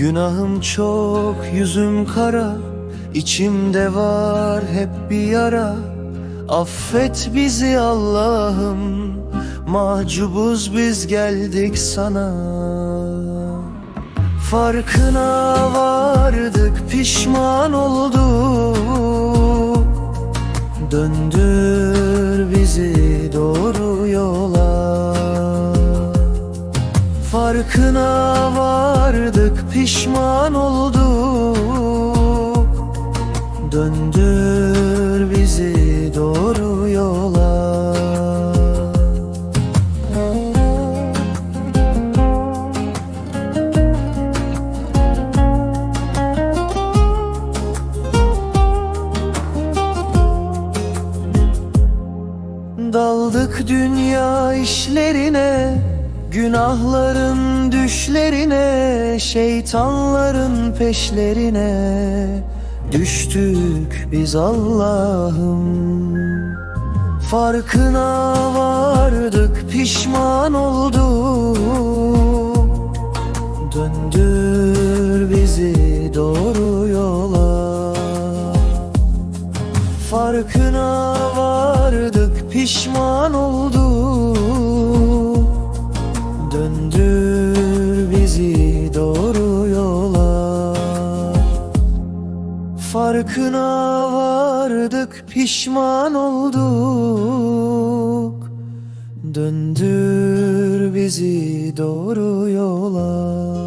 Günahım çok, yüzüm kara İçimde var hep bir yara. Affet bizi Allah'ım Mahcubuz biz geldik sana. Farkına vardık pişman olduk. Döndür bizi doğru yola Farkına vardık pişman olduk. Döndür bizi doğru yola. Daldık dünya işlerine Günahların düşlerine Şeytanların peşlerine Düştük biz Allah'ım. Farkına vardık pişman olduk. Döndür bizi doğru yola. Farkına vardık pişman olduk Farkına vardık pişman olduk. Döndür bizi doğru yola